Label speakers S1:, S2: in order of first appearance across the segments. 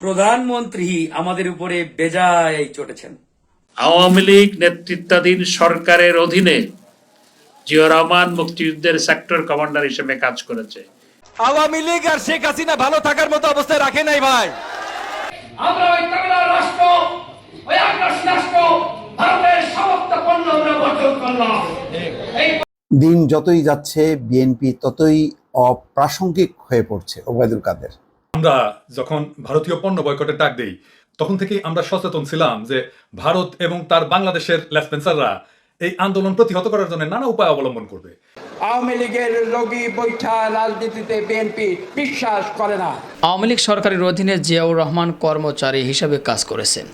S1: প্রধানমন্ত্রী আমাদের উপরে বেজায় চটেছেন।
S2: আওয়ামী লীগ নেতৃত্বাধীন সরকারের অধীনে জিয়া রহমান মুক্তিযুদ্ধের সেক্টর কমান্ডার হিসেবে কাজ করেছে।
S3: আওয়ামী লীগ আর শেখ হাসিনা ভালো থাকার মতো অবস্থায় রাখে নাই ভাই।
S4: আমরা ওই কানাডা রাষ্ট্র ওই আগ্রাসী রাষ্ট্র ভারতের সমস্ত পণ্য আমরা বর্জন করলাম।
S5: দিন যতই যাচ্ছে বিএনপি ততই অপ্রাসঙ্গিক হয়ে পড়ছে ওবায়দুল কাদের।
S6: আমরা যখন ভারতীয় পণ্য বয়কটের ডাক দেই তখন থেকেই আমরা সচেতন ছিলাম যে ভারত এবং তার বাংলাদেশের লেসপেন্সাররা এই আন্দোলন প্রতিহত করার জন্য নানা উপায় অবলম্বন করবে।
S7: আওয়ামী লীগের লগি বৈঠা রাজনীতিতে বিএনপি বিশ্বাস করে না।
S8: আওয়ামী লীগ সরকারের অধীনে জিয়াউর রহমান কর্মচারী হিসাবে কাজ করেছেন।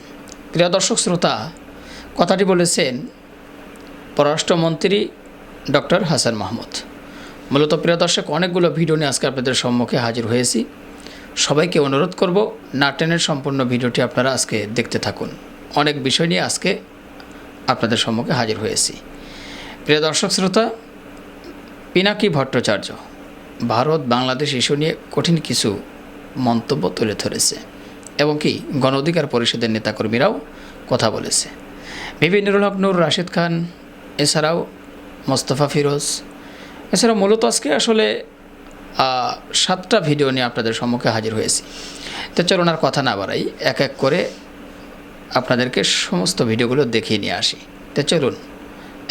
S8: প্রিয় দর্শক শ্রোতা কথাটি বলেছেন পররাষ্ট্রমন্ত্রী ডক্টর হাসান মাহমুদ। মূলত প্রিয় দর্শক অনেকগুলো ভিডিও নিয়ে আজকে আপনাদের সম্মুখে হাজির হয়েছি। সবাইকে অনুরোধ করব নাটেনের সম্পূর্ণ ভিডিওটি আপনারা আজকে দেখতে থাকুন। অনেক বিষয় নিয়ে আজকে আপনাদের সম্মুখে হাজির হয়েছি। প্রিয় দর্শক শ্রোতা, পিনাকি ভট্টাচার্য ভারত বাংলাদেশ ইস্যু নিয়ে কঠিন কিছু মন্তব্য তুলে ধরেছে এবং কি গণ অধিকার পরিষদের নেতাকর্মীরাও কথা বলেছে। বিভিন্নুল হক, নূর রাশেদ খান, এছাড়াও মোস্তফা ফিরোজ, এছাড়াও মূলত আজকে আসলে সাতটা ভিডিও নিয়ে আপনাদের সম্মুখে হাজির হয়েছি। তো চলুন আর কথা না বাড়াই, এক এক করে আপনাদেরকে সমস্ত ভিডিওগুলো দেখিয়ে নিয়ে আসি। তো চলুন,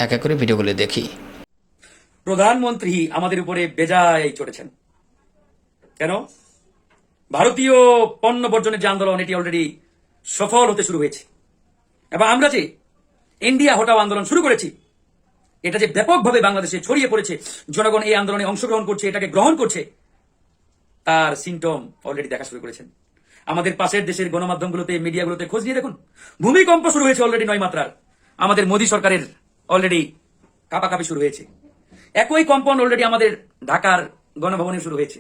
S8: এক এক করে ভিডিওগুলো দেখি।
S1: প্রধানমন্ত্রী আমাদের উপরে বেজায় চড়েছেন। কেন? ভারতীয় পণ্য বর্জনের যে আন্দোলন, এটি অলরেডি সফল হতে শুরু হয়েছে। এবং আমরা যে ইন্ডিয়া হটাও আন্দোলন শুরু করেছি এটা যে ব্যাপকভাবে বাংলাদেশে ছড়িয়ে পড়েছে, জনগণ এই আন্দোলনে অংশগ্রহণ করছে, এটাকে গ্রহণ করছে, তার সিমটম অলরেডি দেখা শুরু করেছেন। আমাদের পাশের দেশের গণমাধ্যমগুলোতে, মিডিয়াগুলোতে খোঁজ নিয়ে দেখুন, ভূমিকম্প শুরু হয়েছে অলরেডি নয় মাত্রার। আমাদের মোদী সরকারের অলরেডি কাপাকাপি শুরু হয়েছে। একই কম্পন অলরেডি আমাদের ঢাকার গণভবনে শুরু হয়েছে।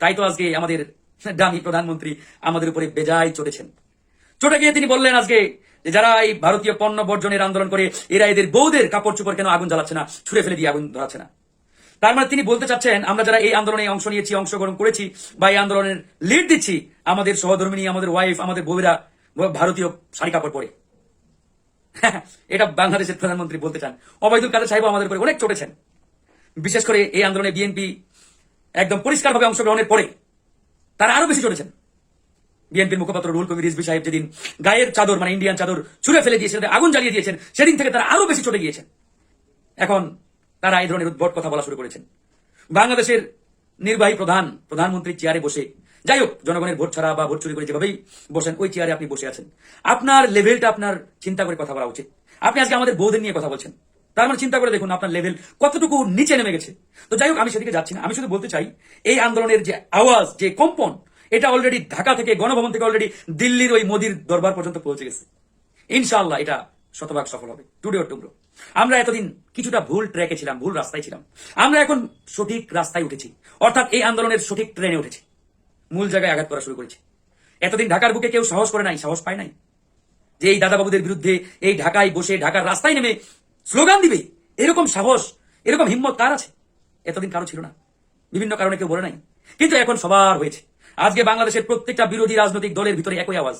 S1: তাই তো আজকে আমাদের দামি প্রধানমন্ত্রী আমাদের উপরে বেজায় চড়েছেন। চটে গিয়ে তিনি বললেন, আজকে যে যারা এই ভারতীয় পণ্য বর্জনের আন্দোলন করে, এরা এদের বউদের কাপড় চোপড় কেন আগুন জ্বালাচ্ছে না, ছুড়ে ফেলে দিয়ে আগুন ধরাচ্ছে না? তার মানে তিনি বলতে চাচ্ছেন, আমরা যারা এই আন্দোলনে অংশ নিয়েছি, অংশগ্রহণ করেছি বা এই আন্দোলনের লিড দিচ্ছি, আমাদের সহধর্মিনী, আমাদের ওয়াইফ আমাদের বউরা ভারতীয় শাড়ি কাপড় পরে। এটা বাংলাদেশের প্রধানমন্ত্রী বলতে চান। অবৈদুল কাদের সাহেব আমাদের অনেক চটেছেন। বিশেষ করে এই আন্দোলনে বিএনপি একদম পরিষ্কারভাবে অংশগ্রহণের পরে তারা আরও বেশি চলেছেন বিএনপির মুখপাত্র রুল কবির রিজভি সাহেব যেদিন গায়ের চাদর মানে ইন্ডিয়ান চাদর ছুড়ে ফেলে দিয়েছেন আগুন জ্বালিয়ে দিয়েছেন, সেদিন থেকে তারা আরও বেশি চটে গিয়েছেন। এখন তারা এই ধরনের উদ্ভট কথা বলা শুরু করেছেন। বাংলাদেশের নির্বাহী প্রধান প্রধানমন্ত্রী চেয়ারে বসে, যাই হোক, জনগণের ভোট ছাড়া বা ভোট চুরি করে যেভাবেই বসেন, ওই চেয়ারে আপনি বসে আছেন। আপনার লেভেলটা আপনার চিন্তা করে কথা বলা উচিত। আপনি আজকে আমাদের বৌদের নিয়ে কথা বলছেন। তার মানে চিন্তা করে দেখুন আপনার লেভেল কতটুকু নিচে নেমে গেছে। তো যাই হোক, আমি সেদিকে যাচ্ছি না। আমি শুধু বলতে চাই, এই আন্দোলনের যে আওয়াজ, যে কম্পন এটা অলরেডি ঢাকা থেকে গণভবন থেকে অলরেডি দিল্লির ওই মোদির দরবার পর্যন্ত পৌঁছে গেছে। ইনশাআল্লাহ এটা শতভাগ সফল হবে। টুডে অর টুমরো আমরা এতদিন কিছুটা ভুল ট্র্যাকে ছিলাম, ভুল রাস্তায় ছিলাম। আমরা এখন সঠিক রাস্তায় উঠেছি। অর্থাৎ এই আন্দোলনের সঠিক ট্রেনে উঠেছি। মূল জায়গায় আঘাত করা শুরু করেছি। এতদিন ঢাকার বুকে কেউ সাহস করে নাই, সাহস পায় নাই। যে এই দাদাবাবুদের বিরুদ্ধে এই ঢাকায় বসে, ঢাকার রাস্তায় নেমে স্লোগান দিবে, এরকম সাহস, এরকম হিম্মত কার আছে? এতদিন কারও ছিল না। বিভিন্ন কারণে কেউ বলে নাই। কিন্তু এখন সবার হয়েছে। আজকে বাংলাদেশের প্রত্যেকটা বিরোধী রাজনৈতিক দলের ভিতরে একই আওয়াজ।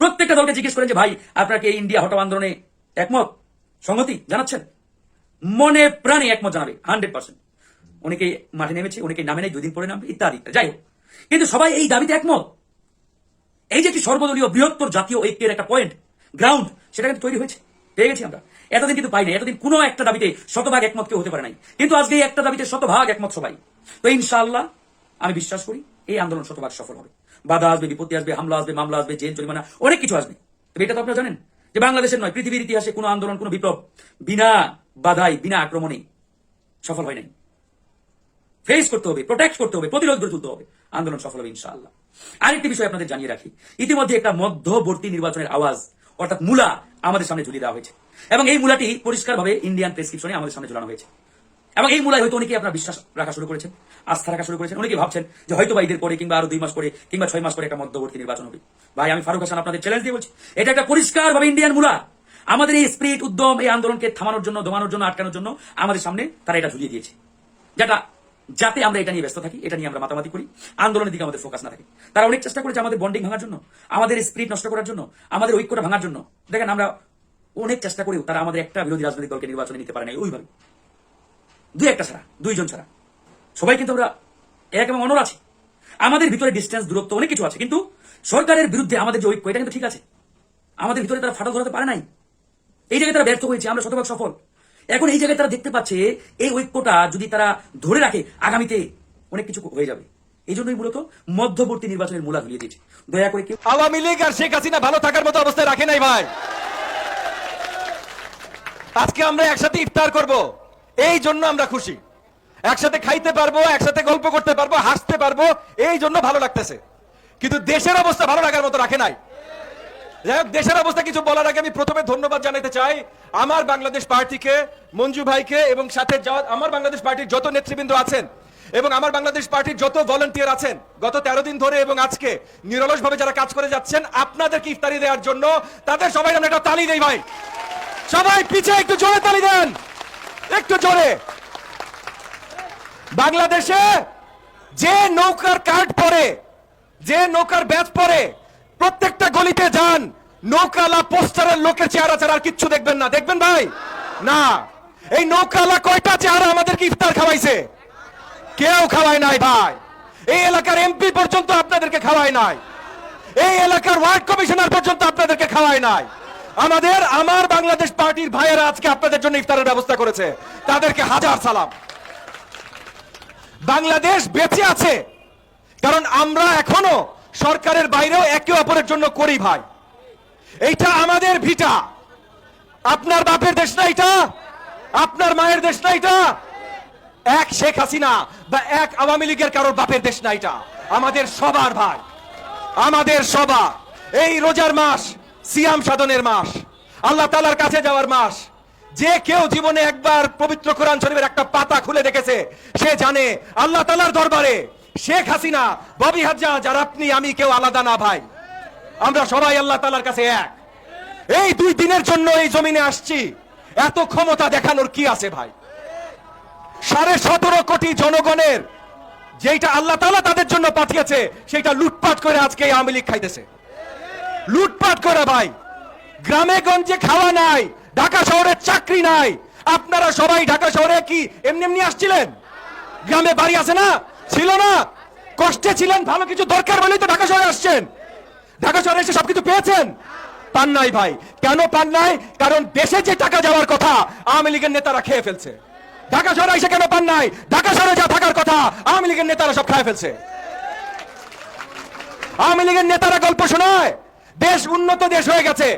S1: প্রত্যেকটা দলকে জিজ্ঞেস করেন যে, ভাই আপনাকে এই ইন্ডিয়া হটাও আন্দোলনে একমত? সংহতি জানাচ্ছেন? মনে প্রাণে একমত জানাবে, হান্ড্রেড পার্সেন্ট। অনেকে মাঠে নেমেছে, অনেকে নামে নেই, দুদিন পরে নামবে, ইত্যাদি। যাই হোক, কিন্তু সবাই এই দাবিতে একমত। এই যে একটি সর্বদলীয় বৃহত্তর জাতীয় ঐক্যের একটা পয়েন্ট, গ্রাউন্ড, সেটা কিন্তু তৈরি হয়েছে, পেয়ে গেছি আমরা। এতদিন কিন্তু পাইনি, এতদিন কোনো একটা দাবিতে শতভাগ একমত কেউ হতে পারে নাই। কিন্তু আজকে একটা দাবিতে শতভাগ একমত সবাই। তো ইনশাআল্লাহ, আমি বিশ্বাস করি এই আন্দোলন শতভাগ সফল হবে। বাধা আসবে, বিপত্তি আসবে, হামলা আসবে, মামলা আসবে, জেল, জরিমানা, অনেক কিছু আসবে। তবে এটা তো আপনারা জানেন যে বাংলাদেশের নয়, পৃথিবীর ইতিহাসে কোনো আন্দোলন, কোনো বিপ্লব বিনা বাধাই বিনা আক্রমণে সফল হয় নাই। ফেস করতে হবে প্রোটেক্ট করতে হবে, প্রতিরোধ গড়ে তুলতে হবে। আন্দোলন সফল হবে ইনশাআল্লাহ। আরেকটি বিষয় আপনাদের জানিয়ে রাখি। ইতিমধ্যে একটা মধ্যবর্তী নির্বাচনের আওয়াজ, অর্থাৎ মূলা আমাদের সামনে ঝুলিয়ে দেওয়া হয়েছে। এবং এই মূলাটি পরিষ্কারভাবে ইন্ডিয়ান প্রেসক্রিপশনে আমাদের সামনে ঝুলানো হয়েছে। এবং এই মূলায় হয়তো অনেকে আপনার বিশ্বাস রাখা শুরু করেছেন, আস্থা রাখা শুরু করেছেন। অনেকে ভাবছেন যে হয়তো বা ঈদের পরে কিংবা আরও দুই মাস পরে কিংবা ছয় মাস পরে একটা মধ্যবর্তী নির্বাচন হবে। ভাই, আমি ফারুক হাসান আপনাদের চ্যালেঞ্জ দিয়ে বলছি, এটা একটা পরিষ্কারভাবে ইন্ডিয়ান মূলা। আমাদের এই স্পিরিট উদ্যম, এই আন্দোলনকে থামানোর জন্য, দমানোর জন্য, আটকানোর জন্য আমাদের সামনে তারা এটা ঝুলিয়ে দিয়েছে। যেটা, যাতে আমরা এটা নিয়ে ব্যস্ত থাকি, এটা নিয়ে আমরা মাতামাতি করি, আন্দোলনের দিকে আমাদের ফোকাস না থাকে। তারা অনেক চেষ্টা করেছে আমাদের বন্ডিং ভাঙার জন্য, আমাদের স্পিরিট নষ্ট করার জন্য, আমাদের ঐক্যটা ভাঙার জন্য। দেখেন আমরা অনেক চেষ্টা করেও তারা আমাদের একটা বিরোধী রাজনৈতিক দলকে নির্বাচনে নিতে পারে না ওইভাবে। দুই একটা ছাড়া, দুইজন ছাড়া। সবাই কিন্তু আমরা এক এবং অনর আছি। আমাদের ভিতরে ডিস্টেন্স দূরত্ব অনেক কিছু আছে, কিন্তু সরকারের বিরুদ্ধে আমাদের যে ঐক্য, এটা কিন্তু ঠিক আছে। আমাদের ভিতরে তারা ফাটল ধরাতে পারে নাই। এই জায়গায় তারা ব্যর্থ হয়েছে, আমরা শতভাগ সফল। এখন এই জায়গায় তারা দেখতে পাচ্ছে, এই ঐক্যটা যদি তারা ধরে রাখে, আগামীতে অনেক কিছু হয়ে যাবে। এই জন্যই মূলত মধ্যবর্তী নির্বাচনের মূলা ধুলিয়ে দিয়েছে। দয়া করে কেউ
S3: আওয়ামী লীগ আর শেখ হাসিনা ভালো থাকার মতো অবস্থায় রাখে নাই ভাই। আজকে আমরা একসাথে ইফতার করব। এই জন্য আমরা খুশি। একসাথে খাইতে পারব, একসাথে গল্প করতে পারব, হাসতে পারব এই জন্য ভালো লাগতেছে। কিন্তু দেশের অবস্থা ভালো লাগার মতো রাখে নাই। যাই হোক, দেশের অবস্থা কিছু বলার আগে আমি প্রথমে ধন্যবাদ জানাতে চাই আমার বাংলাদেশ পার্টিকে, মঞ্জু ভাইকে এবং সাথে যা- আমার বাংলাদেশ পার্টির যত নেতৃবৃন্দ আছেন এবং আমার বাংলাদেশ পার্টির যত ভলান্টিয়ার আছেন, গত তেরো দিন ধরে এবং আজকে নিরলস ভাবে যারা কাজ করে যাচ্ছেন, আপনাদেরকে ইফতারি দেওয়ার জন্য তাদের সবাই আমরা একটা তালি দেই ভাই। সবাই পিছিয়ে একটু জোরে তালি দেন। একটু জোরে। বাংলাদেশে যে নৌকার কার্ড পরে যে নৌকার ব্যাচ পরে প্রত্যেকটা গলিতে যান, নৌকালা পোস্টারের লোকের চেহারা ছাড়া আর কিচ্ছু দেখবেন না। দেখবেন ভাই? না। এই নৌকালা কয়টা চেহারা আমাদেরকে ইফতার খাওয়াইছে? কেউ খাওয়ায় নাই ভাই। এই এলাকার এমপি পর্যন্ত আপনাদেরকে খাওয়ায় নাই। এই এলাকার ওয়ার্ড কমিশনার পর্যন্ত আপনাদেরকে খাওয়ায় নাই। আমাদের, আমার বাংলাদেশ পার্টির ভাইয়েরা আজকে আপনাদের জন্য ইফতারের ব্যবস্থা করেছে। তাদেরকে হাজার সালাম। বাংলাদেশ বেঁচে আছে, কারণ আমরা এখনও সরকারের বাইরেও একে অপরের জন্য করি ভাই। এইটা আমাদের ভিটা। আপনার বাপের দেশ না এটা আপনার মায়ের দেশ না এটা এক শেখ হাসিনা বা এক আওয়ামী লীগের কারোর বাপের দেশ না এটা আমাদের সবার ভাই। আমাদের সবার। এই রোজার মাস সিয়াম সাধনের মাস, আল্লাহ তালার কাছে যাওয়ার মাস। যে কেউ জীবনে একবার পবিত্র কোরআন শরীফের একটা পাতা খুলে দেখেছে, সে জানে আল্লাহ তালার দরবারে শেখ হাসিনা, ববি হাজ্জাজ আর আপনি, আমি কেউ আলাদা না ভাই। আমরা সবাই আল্লাহ তালার কাছে এক। এই দুই দিনের জন্য এই জমিনে আসছি, এত ক্ষমতা দেখানোর কি আছে ভাই? সাড়ে সতেরো কোটি জনগণের যেটা আল্লাহ তালা তাদের জন্য পাঠিয়েছে সেটা লুটপাট করে আজকে আওয়ামী লীগ খাইতেছে। লুটপাট করে ভাই। গ্রামে গঞ্জে খাওয়া নাই, ঢাকা শহরে চাকরি নাই। আপনারা সবাই ঢাকা শহরে কি এমনি এমনি আসছিলেন? গ্রামে বাড়ি আছে না? ছিল না? কষ্টে ছিলেন, ভালো কিছু দরকার বলেই তো ঢাকা শহরে আসছেন। ঢাকা শহরে এসে সবকিছু পেয়েছেন? পান নাই ভাই। কেন পান নাই? কারণ দেশে যে টাকা যাওয়ার কথা, আওয়ামী লীগের নেতারা খেয়ে ফেলছে। ঢাকা শহরে এসে কেন পান নাই? ঢাকা শহরে যা থাকার কথা, আওয়ামী লীগের নেতারা সব খেয়ে ফেলছে। আওয়ামী লীগের নেতারা গল্প শোনায়। দেশ উন্নত দেশ হয়ে গেছে।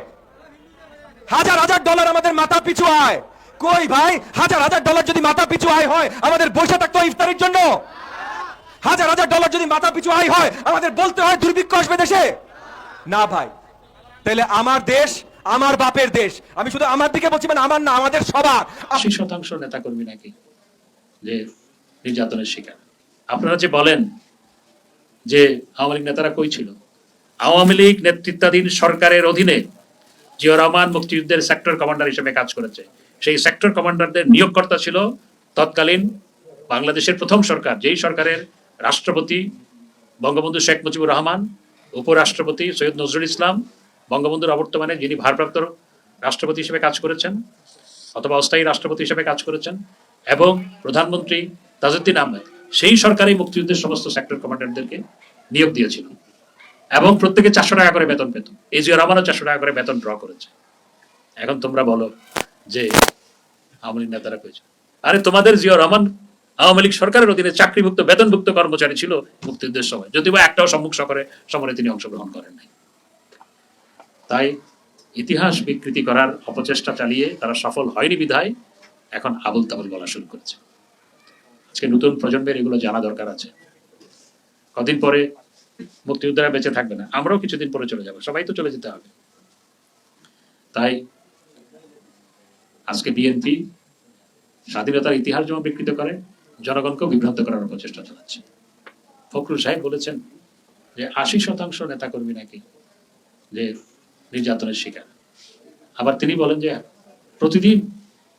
S3: হাজার হাজার ডলার আমাদের মাথা পিছু আয়। কই ভাই? হাজার হাজার ডলার যদি মাথা পিছু আয় হয়, আমাদের বসে থাকতো ইফতারের জন্য। হাজার হাজার ডলার যদি মাথা পিছু আয় হয়, আমাদের বলতে হয় দুর্ভিক্ষ আসবে দেশে। না ভাই, তাহলে আমার দেশ, আমার বাপের দেশ। আমি শুধু আমার দিকে বলছি মানে আমার না, আমাদের সবার।
S2: আশি শতাংশ নেতা নেতাকর্মী নাকি? যে নির্যাতনের শিকার। আপনারা যে বলেন যে আওয়ামী লীগ নেতারা কই ছিল? আওয়ামী লীগ নেতৃত্বাধীন সরকারের অধীনে জিয়া রহমান মুক্তিযুদ্ধের সেক্টর কমান্ডার হিসেবে কাজ করেছে। সেই সেক্টর কমান্ডারদের নিয়োগকর্তা ছিল তৎকালীন বাংলাদেশের প্রথম সরকার, যেই সরকারের রাষ্ট্রপতি বঙ্গবন্ধু শেখ মুজিবুর রহমান, উপরাষ্ট্রপতি সৈয়দ নজরুল ইসলাম, বঙ্গবন্ধুর অবর্তমানে যিনি ভারপ্রাপ্ত রাষ্ট্রপতি হিসেবে কাজ করেছেন অথবা অস্থায়ী রাষ্ট্রপতি হিসেবে কাজ করেছেন এবং প্রধানমন্ত্রী তাজউদ্দিন আহমেদ, সেই সরকারি মুক্তিযুদ্ধের সমস্ত সেক্টর কমান্ডারদেরকে নিয়োগ দিয়েছিল। এবং প্রত্যেকে চারশো টাকা করে বেতন পেত। এই জিয়া রহমানও চারশো টাকা করে বেতন ড্র করেছে। এখন তোমরা বলো যে আওয়ামী লীগ নেতারা করেছে। আরে তোমাদের জিয়া রহমান আওয়ামী লীগ সরকারের অধীনে চাকরিভুক্ত, বেতনভুক্ত কর্মচারী ছিল মুক্তিযুদ্ধের সময়। যদিও একটাও সম্মুখ সফরে, সমরে তিনি অংশগ্রহণ করেন নাই। তাই ইতিহাস বিকৃতি করার অপচেষ্টা চালিয়ে তারা সফল হয়নি বিধায় এখন আবল তাবল বলা শুরু করেছে। আজকে নতুন প্রজন্মের এগুলো জানা দরকার আছে। কদিন পরে মুক্তিযোদ্ধারা বেঁচে থাকবে না। আমরাও কিছুদিন পরে চলে যাব। সবাই তো চলে যেতে হবে। তাই আজকে বিএনপি স্বাধীনতার ইতিহাস যেমন বিকৃত করে, জনগণকেও বিভ্রান্ত করার প্রচেষ্টা চালাচ্ছে। ফখরুল সাহেব বলেছেন যে আশি শতাংশ নেতাকর্মী নাকি যে নির্যাতনের শিকার। আবার তিনি বলেন যে প্রতিদিন,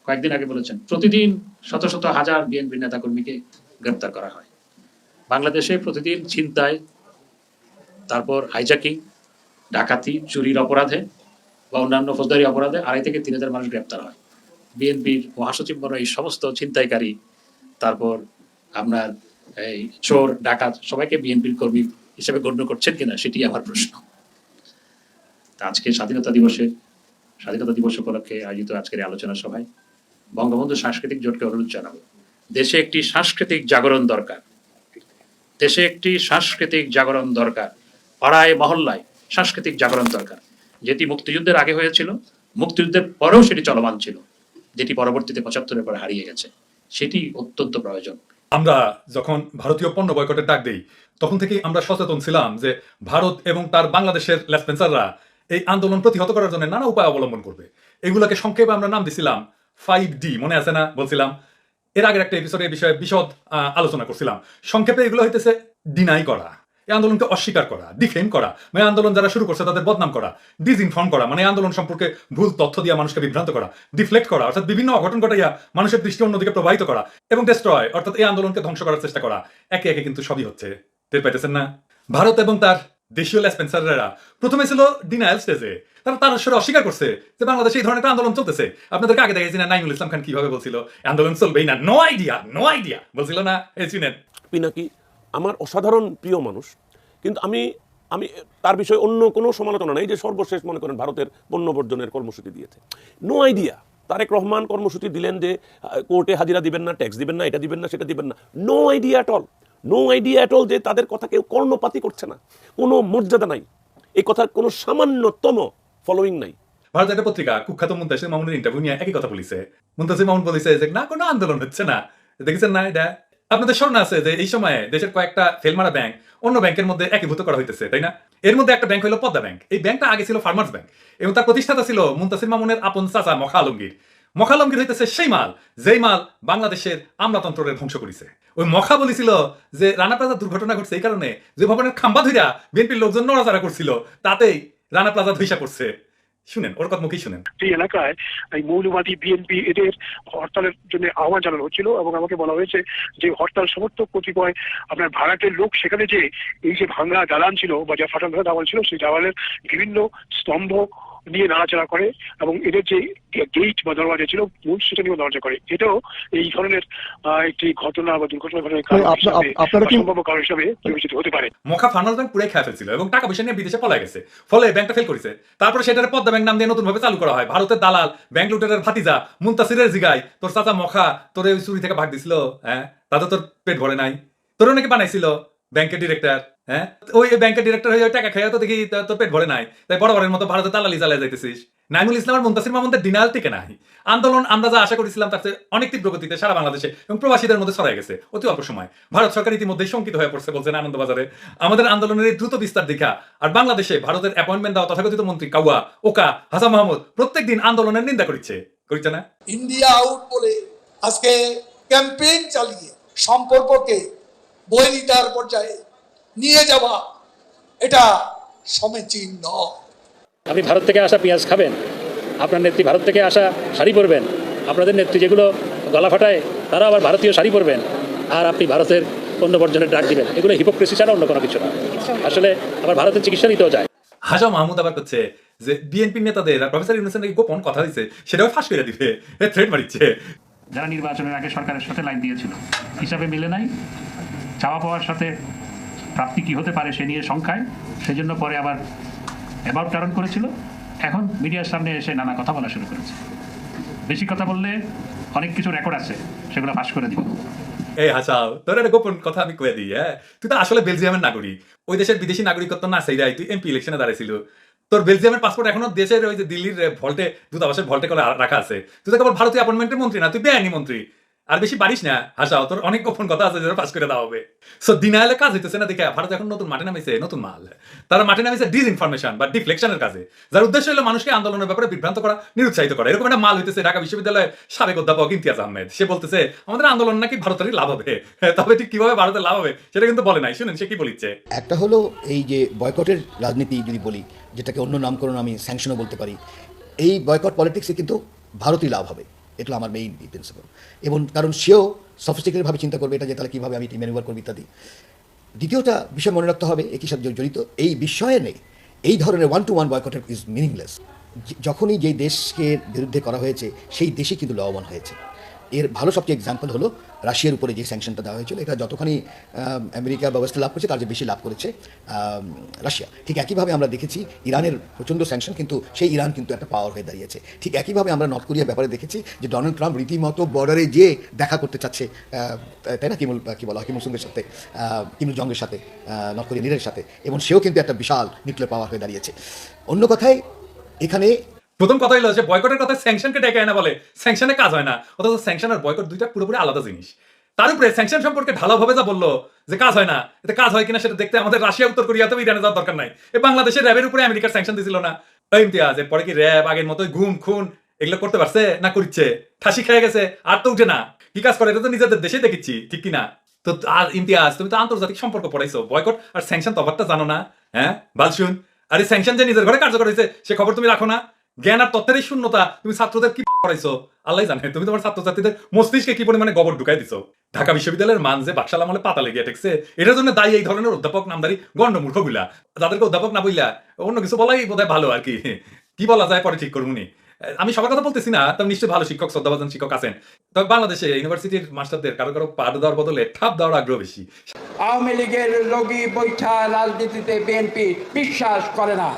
S2: কয়েকদিন আগে বলেছেন, প্রতিদিন শত শত হাজার বিএনপি নেতাকর্মীকে গ্রেপ্তার করা হয়। বাংলাদেশে প্রতিদিন ছিনতাই তারপর হাইজাকিং ডাকাতি, চুরির অপরাধে বা অন্যান্য ফৌজদারি অপরাধে আড়াই থেকে তিন হাজার মানুষ গ্রেপ্তার হয়। বিএনপির মহাসচিব মনে এই সমস্ত ছিনতাইকারী, তারপর আপনার এই চোর, ডাকাত সবাইকে বিএনপির কর্মী হিসেবে গণ্য করছেন কিনা সেটি আমার প্রশ্ন। আজকে স্বাধীনতা দিবসে, স্বাধীনতা দিবস উপলক্ষে আয়োজিত আজকের আলোচনা সভায় বঙ্গবন্ধু সাংস্কৃতিক জোটকে অনুরোধ জানাব। দেশে একটি সাংস্কৃতিক জাগরণ দরকার। দেশে একটি সাংস্কৃতিক জাগরণ দরকার। পাড়ায়, মহল্লায় সাংস্কৃতিক জাগরণ দরকার। যেটি মুক্তিযুদ্ধের আগে হয়েছিল, মুক্তিযুদ্ধের পরেও সেটি চলমান ছিল, যেটি পরবর্তীতে পঁচাত্তরের পরে হারিয়ে গেছে। সেটি অত্যন্ত প্রয়োজন।
S6: আমরা যখন ভারতীয় পণ্য বয়কটের ডাক দেই, তখন থেকেই আমরা সচেতন ছিলাম যে ভারত এবং তার বাংলাদেশের লেসপেন্সাররা এই আন্দোলন প্রতিহত করার জন্য নানা উপায় অবলম্বন করবে। এগুলোকে সংক্ষেপে আমরা নাম দিছিলাম ফাইভ ডি, মনে আছে না? বলছিলাম। এর আগের একটা এপিসোডে এই বিষয়ে বিশদ আলোচনা করছিলাম। সংক্ষেপে এগুলো হইতেছে ডিনাই করা। এই আন্দোলনকে অস্বীকার করা ডিফেম করা মানে আন্দোলন যারা শুরু করছে তাদের বদনাম করা ডিসইনফর্ম করা মানে আন্দোলন সম্পর্কে ভুল তথ্য দিয়ে মানুষকে বিভ্রান্ত করা ডিফ্লেক্ট করা, অর্থাৎ বিভিন্ন অঘটন ঘটাইয়া মানুষের দৃষ্টি অন্যদিকে প্রবাহিত করা এবং ডেস্ট্রয় অর্থাৎ এই আন্দোলনকে ধ্বংস করার চেষ্টা করা, একে একে কিন্তু সবই হচ্ছে। টের পাইতেছেন না? ভারত এবং তার দেশীয় লেসপেন্সাররা, প্রথমে ছিল ডিনায়াল স্টেজে তারা তার সরে অস্বীকার করছে যে বাংলাদেশে এই ধরনের একটা আন্দোলন চলতেছে। আপনাদেরকে আগে দেখেছি না নাইমুল ইসলাম খান কীভাবে বলছিল আন্দোলন চলবেই না। নো আইডিয়া নো আইডিয়া বলছিল না, এই চিনেন
S9: পিনাকি আমার অসাধারণ প্রিয় মানুষ, কিন্তু আমি আমি তার বিষয়ে অন্য কোনো সমালোচনা নেই যে সর্বশেষ মনে করেন ভারতের পণ্য কর্মসূচি দিয়েছে। নো আইডিয়া তারেক রহমান কর্মসূচি দিলেন যে কোর্টে হাজিরা দিবেন না ট্যাক্স দিবেন না, এটা দিবেন না, সেটা দিবেন না। No idea at all no idea at all যে তাদের কথা কেউ কর্ণপাতি করছে না। কোনো মর্যাদা নাই। এই কথার কোনো সামান্যতম ফলোয়িং নাই।
S6: ভারতের একটা পত্রিকা কুখ্যাত মুন্তাসির মামুনের ইন্টারভিউ নিয়ে একই কথা বলিছে। মুন্তাসির মামুন বলেছে যে, না, কোনো আন্দোলন হচ্ছে না। দেখেছেন না এটা? আপনাদের স্মরণ আছে যে এই সময়ে দেশের কয়েকটা ফেলমারা ব্যাংক অন্য ব্যাংকের মধ্যে একীভূত করা হইতেছে, তাই না? এর মধ্যে একটা ব্যাংক হলো পদ্মা ব্যাংক এই ব্যাংকটা আগে ছিল ফার্মার্স ব্যাংক এবং তার প্রতিষ্ঠাতা ছিল মুন্তাসির মামুনের আপন চাচা মখা আলমগীর মখা আলমগীর হইতেছে সেই মাল, যেই মাল বাংলাদেশের আমলাতন্ত্রের ধ্বংস করেছে। ওই মখা বলেছিল যে রানা প্লাজা দুর্ঘটনা ঘটছে এই কারণে যে ভবনের খাম্বা ধইরা বিএনপির লোকজন নড়াচড়া করছিল, তাতেই রানা প্লাজা ধৈসা করছে শুনেন, ওর কথা মুখেই শুনেন।
S10: এই এলাকায় এই মৌলবাদী বিএনপি এদের হরতালের জন্য আহ্বান জানানো হচ্ছিল এবং আমাকে বলা হয়েছে যে হরতাল সমর্থক কতিপয় আপনার ভাড়াটের লোক সেখানে যে এই যে ভাঙ্গা দালান ছিল বা যা ফাটাল ফাটা দাওয়াল ছিল, সেই দাওয়ালের বিভিন্ন স্তম্ভ নিয়ে নাড়াচাড়া করে এবং এদের যে গেট বা দরজা ছিল মূল সেটা নিয়ে দরজা করে। এটাও এই ধরনের একটি ঘটনা বা দুর্ঘটনা ঘটনার কারণ হিসাবে কারণ হিসাবে বিবেচিত হতে পারে।
S6: মখা ব্যাংক পুরাই খেয়ে ফেলছিল এবং টাকা পয়সা নিয়ে বিদেশে পলাই গেছে। ফলে ব্যাংকটা ফেল করেছে। তারপরে সেটার পদ্মা ব্যাংক নাম দিয়ে নতুন ভাবে চালু করা হয়। ভারতের দালাল ব্যাংক লুটের ভাতিজা মুন্তাসিরের জিগাই তোর চাচা মখা তোর ওই চুরি থেকে ভাগ দিছিল হ্যাঁ? তাতে তোর পেট ভরে নাই। তোর নাকি বানাইছিল। ব্যাংকের ডিরেক্টর হ্যাঁ? ওই ব্যাংকের ডিরেক্টর হয়ে টাকা খেয়ে তো দেখি তোর পেট ভরে নাই। তাই বড় বড়ের মতো ভারতের দালালি চালিয়ে যাইতেছিস। নাইমুল ইসলাম আর মুন্তাসির মাহমুদের ডিনাল টিকে নাই। আন্দোলন আমরা যা আশা করেছিলাম তার অনেক তীব্র গতিতে সারা বাংলাদেশে এবং প্রবাসীদের মধ্যে ছড়াই গেছে, অতি অল্প সময়। ভারত সরকার ইতিমধ্যে শঙ্কিত হয়ে পড়ছে বলছেন আনন্দবাজারে। আমাদের আন্দোলনের এই দ্রুত বিস্তার দেখা আর বাংলাদেশে ভারতের অ্যাপয়েন্টমেন্ট দেওয়া তথাকথিত মন্ত্রী কাউয়া, ওকা, হাসান মাহমুদ প্রত্যেক দিন আন্দোলনের নিন্দা করছে করছে না?
S11: ইন্ডিয়া আউট বলে আজকে ক্যাম্পেইন চালিয়ে সম্পর্ককে বৈরিতার পর্যায়ে নিয়ে যাওয়া এটা সমীচীন নয়।
S2: আপনি ভারত থেকে আসা পেঁয়াজ খাবেন আপনার নেত্রী ভারত থেকে আসা শাড়ি পরবেন আপনাদের নেত্রী যেগুলো গলা ফাটায় তারা আবার ভারতীয় শাড়ি পরবেন আর আপনি ভারতের পণ্য বর্জনের ডাক দিবেন। এগুলো হিপোক্রেসি ছাড়া অন্য কোনো কিছু না। আসলে আবার ভারতের চিকিৎসা নিতেও যায়।
S6: হাজা মাহমুদ আবার করছে যে বিএনপি নেতাদের প্রফেসর ইউনুসের নাকি গোপন কথা দিচ্ছে সেটাও ফাঁস করে দিবে থ্রেড মারিচ্ছে।
S2: যারা নির্বাচনের আগে সরকারের সাথে লাইন দিয়েছিল হিসাবে মিলে নাই। চাওয়া পাওয়ার সাথে প্রাপ্তি কি হতে পারে সে নিয়ে সংখ্যায় সেজন্য পরে আবার অ্যাবাউট টার্ন করেছিল। এখন মিডিয়ার সামনে এসে নানা কথা বলা শুরু করেছে। বেশি কথা বললে অনেক কিছু রেকর্ড আছে, সেগুলো ফাঁস করে দিব।
S6: এই হাসাও, তোর একটা গোপন কথা আমি কয়ে দিই হ্যাঁ? তুই তো আসলে বেলজিয়ামের নাগরিক। ওই দেশের বিদেশি নাগরিকত্ব না সেই তুই এমপি ইলেকশনে দাঁড়িয়েছিল তোর বেলজিয়ামের পাসপোর্ট এখনও দেশের ওই যে দিল্লির ভল্টে দূতাবাসের ভল্টে করে রাখা আছে। তুই তো কেবল ভারতীয় অ্যাপয়েন্টমেন্টের মন্ত্রী না, তুই বেআইনি মন্ত্রী। আর বেশি পারিস না। হাসাও, তোর অনেক গোপন কথা আছে যেটা পাস করে দেওয়া হবে। সো দিনায়ালে কাজ হইতেছে না দেখে, ভারত এখন নতুন মাঠে নামিছে, নতুন মাল। তারা মাঠে নামিছে ডিসইনফরমেশন বা ডিফ্লেকশনের কাজে, যার উদ্দেশ্য হলো মানুষকে আন্দোলনের ব্যাপারে বিভ্রান্ত করা, নিরুৎসাহিত করা। এরকম একটা মাল হইতেছে ঢাকা বিশ্ববিদ্যালয়ের সাবেক অধ্যাপক ইমতিয়াজ আহমেদ। সে বলতেছে, আমাদের আন্দোলন নাকি ভারতেরই লাভ হবে? তবে ঠিক কীভাবে ভারতের লাভ হবে, সেটা কিন্তু বলে নাই। শুনেন, সে কি বলিচ্ছে?
S11: একটা হলো এই যে বয়কটের রাজনীতি যদি বলি, যেটাকে অন্য নামকরণ আমি স্যাংশনও বলতে পারি, এই বয়কট পলিটিক্সে কিন্তু ভারতই লাভ হবে। এটা আমার মেইন প্রিন্সিপাল এবং কারণ সেও সফিস্টিকেটেডভাবে চিন্তা করবে এটা যে তাহলে কীভাবে আমি ম্যানুভার করব ইত্যাদি। দ্বিতীয়টা বিষয় মনে রাখতে হবে, একই সাথে জড়িত, এই বিষয়ে নেই। এই ধরনের ওয়ান টু ওয়ান বয়কটের ইজ মিনিংলেস যখনই যেই দেশকে বিরুদ্ধে করা হয়েছে, সেই দেশে কিন্তু লবণ হয়েছে। এর ভালো সবচেয়ে এক্সাম্পল হলো রাশিয়ার উপরে যে স্যাংশনটা দেওয়া হয়েছিল, এটা যতখানি আমেরিকা ব্যবস্থা লাভ করেছে, তার যে বেশি লাভ করেছে রাশিয়া। ঠিক একইভাবে আমরা দেখেছি ইরানের প্রচণ্ড স্যাংশন কিন্তু সেই ইরান কিন্তু একটা পাওয়ার হয়ে দাঁড়িয়েছে। ঠিক একইভাবে আমরা নর্থ কোরিয়ার ব্যাপারে দেখেছি যে ডোনাল্ড ট্রাম্প রীতিমতো বর্ডারে যে দেখা করতে চাচ্ছে তাই না কিমুল কি বলা কিমুল সুঙ্গের সাথে কিমুল জঙ্গের সাথে নর্থ কোরিয়া লিডারের সাথে। এবং সেও কিন্তু একটা বিশাল নিউক্লিয়ার পাওয়ার হয়ে দাঁড়িয়েছে। অন্য কথায়, এখানে
S6: প্রথম কথা হলো যে বয়কটের কথা স্যাংশনকে ডেকে আনা বলে স্যাংশনে কাজ হয় না। অথচ স্যাংশন আর বয়কট দুইটা পুরোপুরি আলাদা জিনিস। তার উপরে স্যাংশন সম্পর্কে ঢালাভাবে যা বলল যে কাজ হয় না, এতে কাজ হয় কিনা সেটা দেখতে আমাদের রাশিয়া, উত্তর কোরিয়াতেও ইরানে যাওয়ার দরকার নাই। এ বাংলাদেশের র্যাবের উপরে আমেরিকার স্যাংশন দিছিল না। ওই ইমতিয়াজ, এরপরে কি র্যাব আগের মতোই ঘুম, খুন, এগুলো করতে পারছে না করছে? ফাঁসি খেয়ে গেছে, আর তো উঠে না। কি কাজ করে? এটা তো নিজেদের দেশে দেখেছি, ঠিক কি না তো আর ইমতিয়াজ, তুমি তো আন্তর্জাতিক সম্পর্ক পড়াইছো বয়কট আর স্যাংশন তফাৎটা জানো না হ্যাঁ? বালশুন আর এই স্যাংশন যে নিজের ঘরে কার্যকর হয়েছে, সে খবর তুমি রাখো না। জ্ঞান আর তত্ত্বের শূন্যতা তুমি ছাত্রদের কি করাইছো আল্লাহ জানে, তুমি তোমার ছাত্রছাত্রীদের মস্তিষ্কে কি পরিমাণে গোবর ঢুকাই দিছো? ঢাকা বিশ্ববিদ্যালয়ের মান যে বাকশাল আমলে পাতা লেগে ঠেকছে, এটার জন্য দায়ী এই ধরনের অধ্যাপক নামদারি গণ্ড মূর্খগুলা যাদেরকে অধ্যাপক না বইলা অন্য কিছু বলাই বোধহয় ভালো আর কি। কি বলা যায় পরে ঠিক করবুনি আমি সবার কথা বলতেছি না, তবে নিশ্চয়ই ভালো শিক্ষক, শ্রদ্ধাভাজন শিক্ষক আছেন। তবে বাংলাদেশে ইউনিভার্সিটির মাস্টারদের কারও কারও পাঠ দেওয়ার বদলে ঠাপ দেওয়ার আগ্রহ বেশি।
S7: আওয়ামী লীগের লগি বৈঠা রাজনীতিতে বিএনপি বিশ্বাস করে না।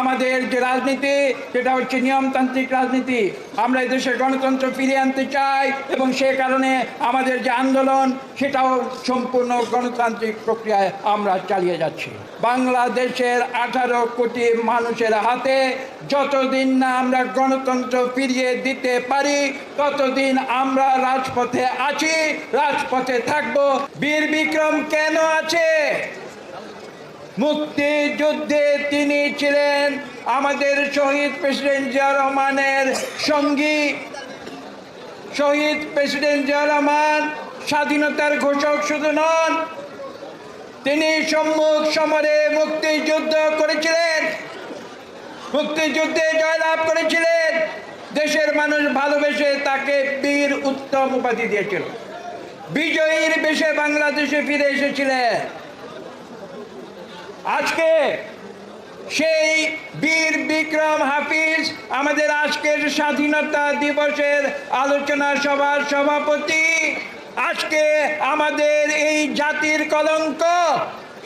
S7: আমাদের যে রাজনীতি, সেটা হচ্ছে নিয়মতান্ত্রিক রাজনীতি। আমরা এদেশে গণতন্ত্র ফিরিয়ে আনতে চাই এবং সে কারণে আমাদের যে আন্দোলন, সেটাও সম্পূর্ণ গণতান্ত্রিক প্রক্রিয়ায় আমরা চালিয়ে যাচ্ছি। বাংলাদেশের আঠারো কোটি মানুষের হাতে যতদিন না আমরা গণতন্ত্র ফিরিয়ে দিতে পারি, ততদিন আমরা রাজপথে আছি, রাজপথে থাকব। বীর বিক্রম কেন আছে? মুক্তিযুদ্ধে তিনি ছিলেন আমাদের শহীদ প্রেসিডেন্ট জিয়া রহমানের সঙ্গী। শহীদ প্রেসিডেন্ট জিয়া রহমান স্বাধীনতার ঘোষক শুধু নন, তিনি সম্মুখ সমরে মুক্তিযুদ্ধ করেছিলেন। মুক্তিযুদ্ধে জয়লাভ করেছিলেন। দেশের মানুষ ভালোবেসে তাকে বীর উত্তম উপাধি দিয়েছিল। বিজয়ীর বেশে বাংলাদেশে ফিরে এসেছিলেন। আজকে সেই বীর বিক্রম হাফিজ আমাদের আজকের স্বাধীনতা দিবসের আলোচনা সভার সভাপতি। আজকে আমাদের এই জাতির কলঙ্ক,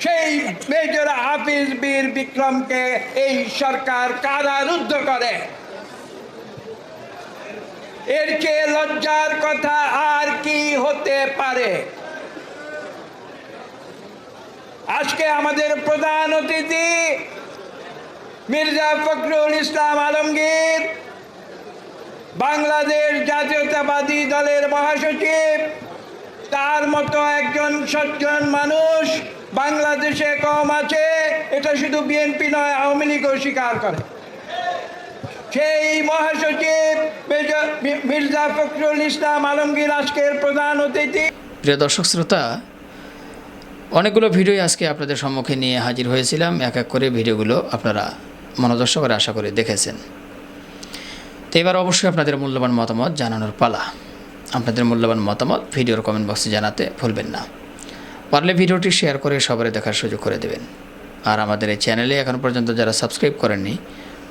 S7: সেই মেজর হাফিজ বীর বিক্রমকে এই সরকার কারারুদ্ধ করে। এর চেয়ে লজ্জার কথা আর কি হতে পারে? আজকে আমাদের প্রধান অতিথি মির্জা ফখরুল ইসলাম আলমগীর, বাংলাদেশ জাতীয়তাবাদী দলের মহাসচিব, তার মতো একজন সজ্জন মানুষ বাংলাদেশে কম আছে, এটা শুধু বিএনপি নয়, আওয়ামী লীগও স্বীকার করে। সেই মহাসচিব মির্জা ফখরুল ইসলাম আলমগীর আজকের প্রধান অতিথি।
S8: প্রিয় দর্শক, শ্রোতা অনেকগুলো ভিডিওই আজকে আপনাদের সম্মুখে নিয়ে হাজির হয়েছিলাম। এক এক করে ভিডিওগুলো আপনারা মনোদর্শ করে আশা করে দেখেছেন। তো এবার অবশ্যই আপনাদের মূল্যবান মতামত জানানোর পালা। আপনাদের মূল্যবান মতামত ভিডিওর কমেন্ট বক্সে জানাতে ভুলবেন না। পারলে ভিডিওটি শেয়ার করে সবারই দেখার সুযোগ করে দেবেন। আর আমাদের এই চ্যানেলে এখন পর্যন্ত যারা সাবস্ক্রাইব করেননি,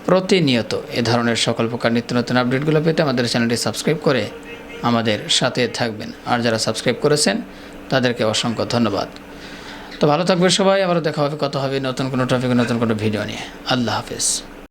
S8: প্রতিনিয়ত এ ধরনের সকল প্রকার নিত্য নতুন আপডেটগুলো পেতে আমাদের চ্যানেলটি সাবস্ক্রাইব করে আমাদের সাথে থাকবেন। আর যারা সাবস্ক্রাইব করেছেন, তাদেরকে অসংখ্য ধন্যবাদ। তো ভালো থাকবে সবাই, আবারও দেখা হবে কত হবে নতুন কোনো টপিক নতুন কোনো ভিডিও নিয়ে। আল্লাহ হাফিজ।